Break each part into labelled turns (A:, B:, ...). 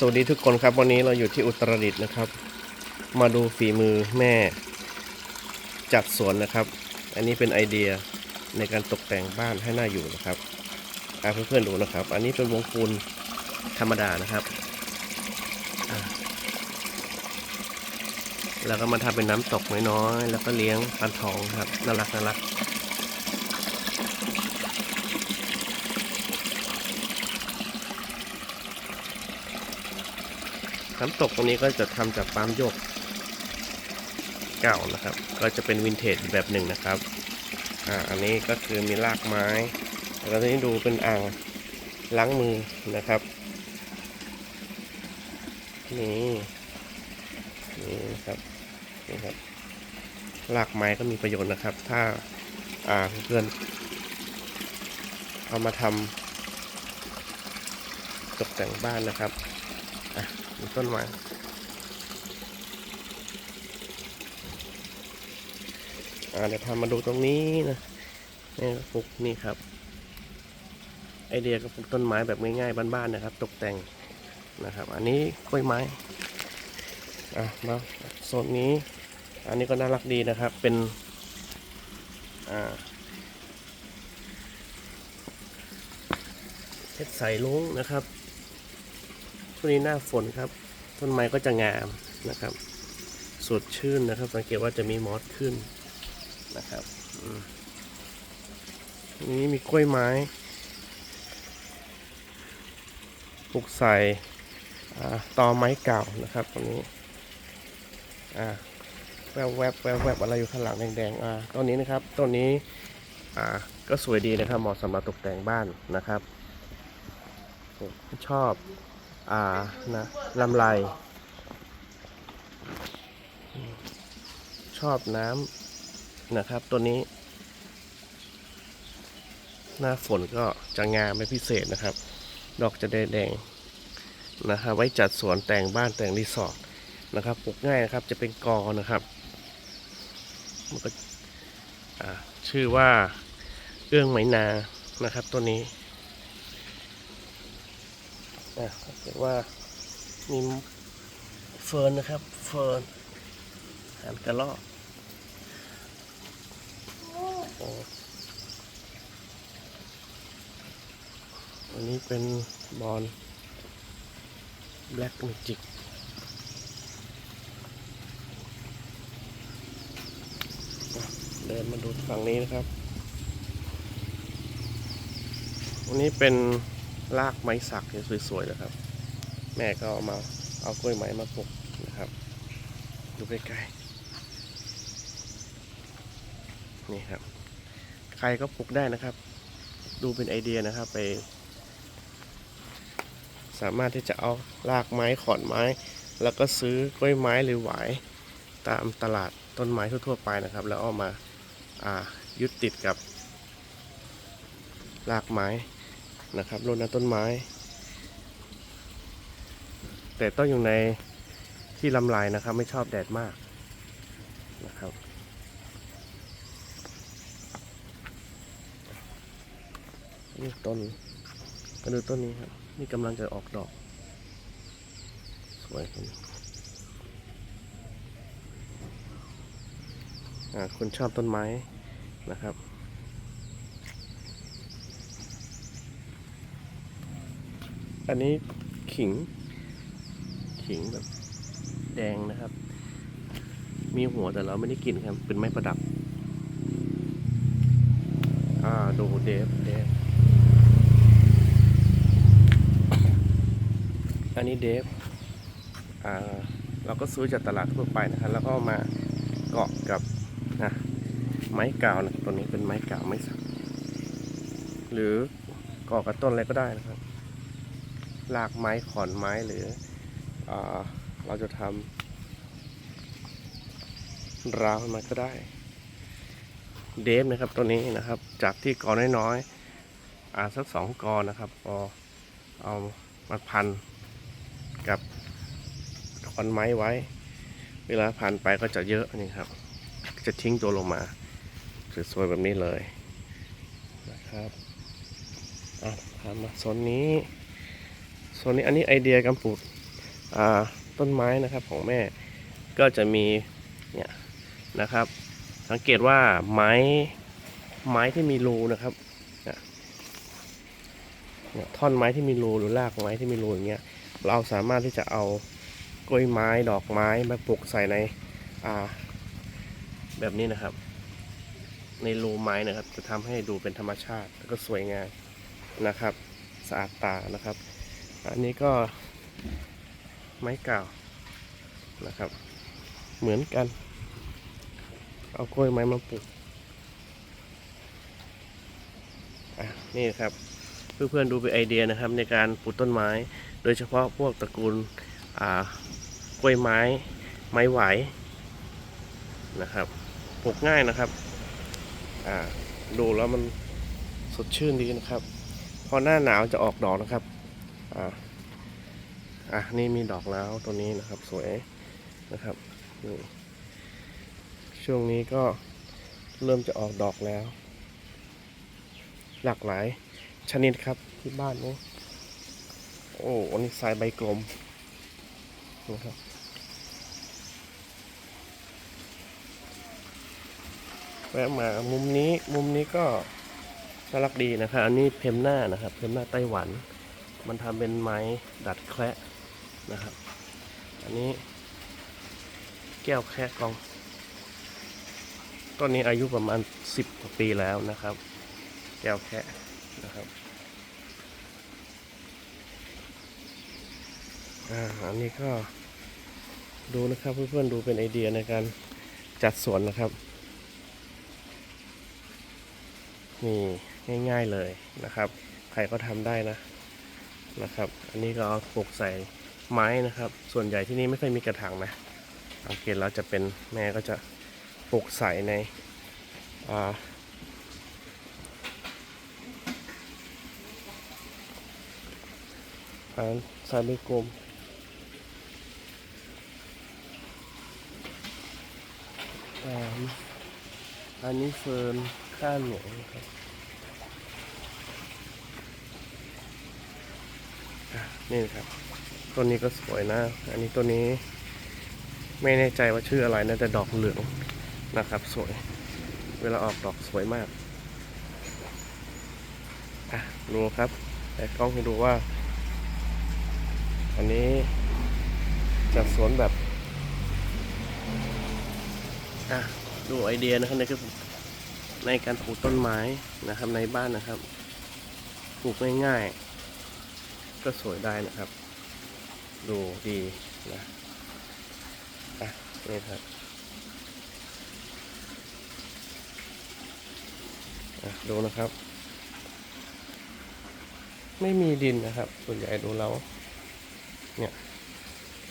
A: สวัสดีทุกคนครับ วันนี้เราอยู่ที่อุตรดิตถ์นะครับ มาดูฝีมือแม่ จัดสวนนะครับ อันนี้เป็นไอเดียในการตกแต่งบ้านให้น่าอยู่นะครับอาเพื่อนๆดูนะครับ อันนี้เป็นวงปูนธรรมดานะครับ แล้วก็มาทำเป็นน้ำตกน้อยๆแล้วก็เลี้ยงปลาทองครับน่ารักน่ารัก น้ำตกตรงนี้ก็จะทำจากปั๊มโยกเก่านะครับ ก็จะเป็นวินเทจแบบหนึ่งนะครับอ่าอันนี้ก็คือมีรากไม้แล้วทีนี้ดูเป็นอ่างล้างมือนะครับนี่นี่นะครับนี่ครับรากไม้ก็มีประโยชน์นะครับ ถ้าอ่าเพื่อนเอามาทำตกแต่งบ้านนะครับ อะมีต้นไม้อ่าเดี๋ยวพามาดูตรงนี้นะนี่ปลูกนี่ครับ ไอเดียก็ปลูกต้นไม้แบบง่ายๆบ้านๆนะครับ ตกแต่งนะครับ อันนี้กล้วยไม้อะมาโซนนี้ อันนี้ก็น่ารักดีนะครับ เป็นอ่าเพชรใสลุงนะครับ ช่วงนี้หน้าฝนครับ ต้นไม้ก็จะงามนะครับ สดชื่นนะครับ สังเกตว่าจะมีมอสขึ้นนะครับอืมนี่มีกล้วยไม้ปลูกใส่ตอไม้เก่านะครับตรงนี้อ่าแวบแวบแวบแวบอะไรอยู่ข้างหลังแดงๆอ่าต้นนี้นะครับต้นนี้อ่าก็สวยดีนะครับเหมาะสำหรับตกแต่งบ้านนะครับชอบ อ่านะลำไรชอบน้ำนะครับตัวนี้ หน้าฝนก็จะงามเป็นพิเศษนะครับ ดอกจะแดงๆนะครับไว้จัดสวนแต่งบ้านแต่งรีสอร์ทนะครับปลูกง่ายนะครับจะเป็นกอนะครับมันก็ชื่อว่าเอื้องไหมนานะครับตัวนี้ อะถ้าเกิดว่ามีเฟิร์นนะครับ เฟิร์นหานกระรอกโอ้อันนี้เป็นบอลแบล็กมิจิกเดินมาดูฝั่งนี้นะครับอันนี้เป็น รากไม้สักเนี่ยสวยๆนะครับ แม่ก็เอามาเอากล้วยไม้มาปลูกนะครับ ดูใกล้ๆนี่ครับ ใครก็ปลูกได้นะครับ ดูเป็นไอเดียนะครับไป สามารถที่จะเอารากไม้ขอนไม้ แล้วก็ซื้อกล้วยไม้หรือหวายตามตลาดต้นไม้ทั่วๆไปนะครับ แล้วเอามาอ่ายึดติดกับรากไม้ นะครับรดน้ำต้นไม้ แต่ต้องอยู่ในที่ลำลายนะครับ ไม่ชอบแดดมากนะครับ นี่ต้นมาดูต้นนี้ครับ นี่กำลังจะออกดอก สวยครับอ่าคุณชอบต้นไม้นะครับ อันนี้ขิง ขิงแบบแดงนะครับ มีหัวแต่เราไม่ได้กินครับ เป็นไม้ประดับ อ่าดูเดฟเดฟอันนี้เดฟอ่าเราก็ซื้อจากตลาดทั่วไปนะครับ แล้วก็มาเกาะกับนะไม้กาวนะตัวนี้เป็นไม้กาวไม้สักหรือเกาะกับต้นอะไรก็ได้นะครับ รากไม้ขอนไม้หรืออเราจะทำราวมันก็ได้ เดฟนะครับตัวนี้นะครับ จากที่กอน้อยๆอาสักสองกอนะครับพอเอามาพันกับขอนไม้ไว้ เวลาพันไปก็จะเยอะนี่ครับ จะทิ้งตัวลงมาสวยๆแบบนี้เลยนะครับอะพามาโซนนี้ โซนนี้อันนี้ไอเดียการปลูกต้นไม้นะครับของแม่ก็จะมีเนี่ยนะครับ สังเกตว่าไม้ไม้ที่มีรูนะครับเนี่ยท่อนไม้ที่มีรูหรือรากไม้ที่มีรูอย่างเงี้ยเราสามารถที่จะเอากล้วยไม้ดอกไม้มาปลูกใส่ในอ่าแบบนี้นะครับ ในรูไม้นะครับ จะทำให้ดูเป็นธรรมชาติแล้วก็สวยงามนะครับ สะอาดตานะครับ อันนี้ก็ไม้เก่านะครับ เหมือนกัน เอากล้วยไม้มาปลูกอะนี่ครับเพื่อนๆดูเป็นไอเดียนะครับในการปลูกต้นไม้ โดยเฉพาะพวกตระกูลกล้วยไม้ ไม้ไหวนะครับปลูกง่ายนะครับดูแล้วมันสดชื่นดีนะครับ พอหน้าหนาวจะออกดอกนะครับ อ่าอะนี่มีดอกแล้วตัวนี้นะครับสวยนะครับนี่ช่วงนี้ก็เริ่มจะออกดอกแล้ว หลากหลายชนิดครับที่บ้านนี้โอ้อันนี้สายใบกลมนะครับแวะมามุมนี้มุมนี้ก็น่ารักดีนะครับอันนี้เพมหน้านะครับ เพมหน้าไต้หวัน มันทำเป็นไม้ดัดแคระนะครับ อันนี้ แก้วแคระกองต้นนี้อายุประมาณ 10กว่าปีแล้วนะครับ แก้วแคระนะครับอ่าอันนี้ก็ดูนะครับเพื่อนๆดูเป็นไอเดียในการจัดสวนนะครับ นี่ง่ายๆเลยนะครับ ใครก็ทำได้นะ นะครับ อันนี้ก็เอาปลูกใส่ไม้นะครับ ส่วนใหญ่ที่นี่ไม่เคยมีกระถางนะสังเกตเราจะเป็นแม่ก็จะปลูกใส่ในอ่าอ่าสายใบกลมอาอันนี้เฟิร์นข้านหลวงครับ อะ นี่ครับต้นนี้ก็สวยนะ อันนี้ต้นนี้ไม่แน่ใจว่าชื่ออะไรนะแต่ดอกเหลืองนะครับ สวย เวลาออกดอกสวยมากอะดูครับแต่กล้องให้ดูว่า อันนี้จัดสวนแบบอะดูไอเดียนะครับในคือในการปลูกต้นไม้นะครับในบ้านนะครับปลูกง่ายๆ ก็สวยได้นะครับ ดูดีนะอะนี่ครับอะดูนะครับ ไม่มีดินนะครับ ส่วนใหญ่ดูแล้วเนี่ย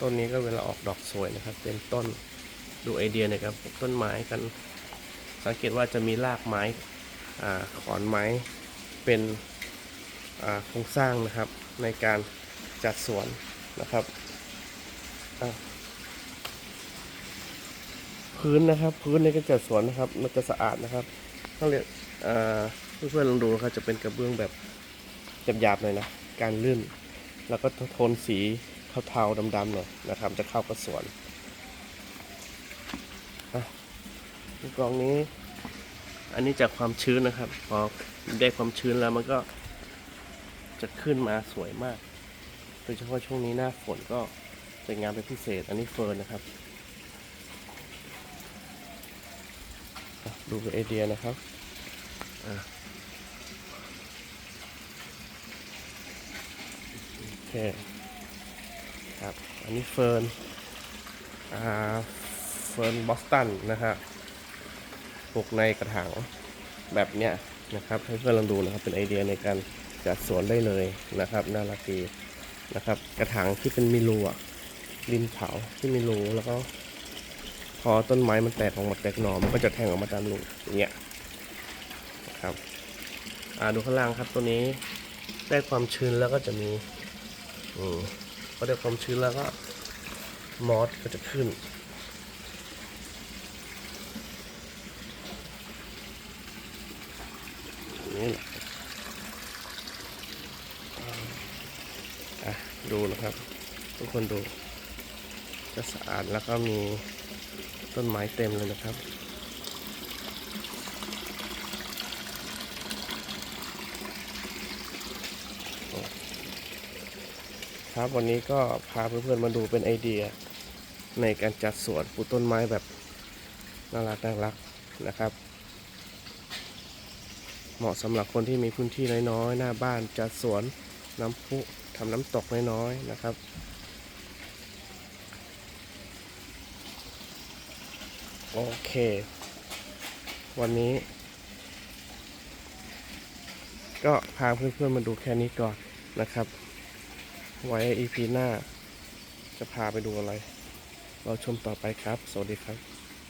A: ต้นนี้ก็เวลาออกดอกสวยนะครับ เป็นต้นดูไอเดียนการปลูกต้นไม้กัน สังเกตว่าจะมีรากไม้อ่าขอนไม้เป็น โครงสร้างนะครับในการจัดสวนนะครับพื้นนะครับ พื้นในการจัดสวนนะครับมันจะสะอาดนะครับต้องเรียนเพื่อนๆลองดูนะครับจะเป็นกระเบื้องแบบหยาบๆหน่อยนะการลื่น แล้วก็โทนสีเทาๆดำๆหน่อยนะครับ จะเข้ากับสวนอะกองนี้ อันนี้จากความชื้นนะครับ พอได้ความชื้นแล้วมันก็ จะขึ้นมาสวยมาก โดยเฉพาะช่วงนี้หน้าฝนก็จะงามเป็นพิเศษ อันนี้เฟิร์นนะครับ ดูเป็นไอเดียนะครับโอเคครับ อันนี้เฟิร์นอ่าเฟิร์นบอสตันนะครับปลูกในกระถางแบบเนี้ยนะครับให้เพื่อนลองดูนะครับเป็นไอเดียในการ จัดสวนได้เลยนะครับน่ารักดีนะครับ กระถางที่เป็นมีรูอะดินเผาที่มีรูแล้วก็ พอต้นไม้มันแตกออกมาแตกหน่อมันก็จะแทงออกมาตามรูอย่างเงี้ยนะครับอ่าดูข้างล่างครับตัวนี้ได้ความชื้นแล้วก็จะมีอืมพอได้ความชื้นแล้วก็มอสก็จะขึ้นแหละ อะดู นะครับ ทุกคนดูจะสะอาดแล้วก็มีต้นไม้เต็มเลยนะครับ ครับวันนี้ก็พาเพื่อนๆมาดูเป็นไอเดีย ในการจัดสวนปลูกต้นไม้แบบน่ารักน่ารักนะครับ เหมาะสำหรับคนที่มีพื้นที่น้อยๆ หน้าบ้านจัดสวนน้ำพุ ทำน้ำตกน้อยๆนะครับ โอเค วันนี้ ก็พาเพื่อนๆมาดูแค่นี้ก่อนนะครับ ไว้ EP หน้า จะพาไปดูอะไร เราชมต่อไปครับ สวัสดีครับ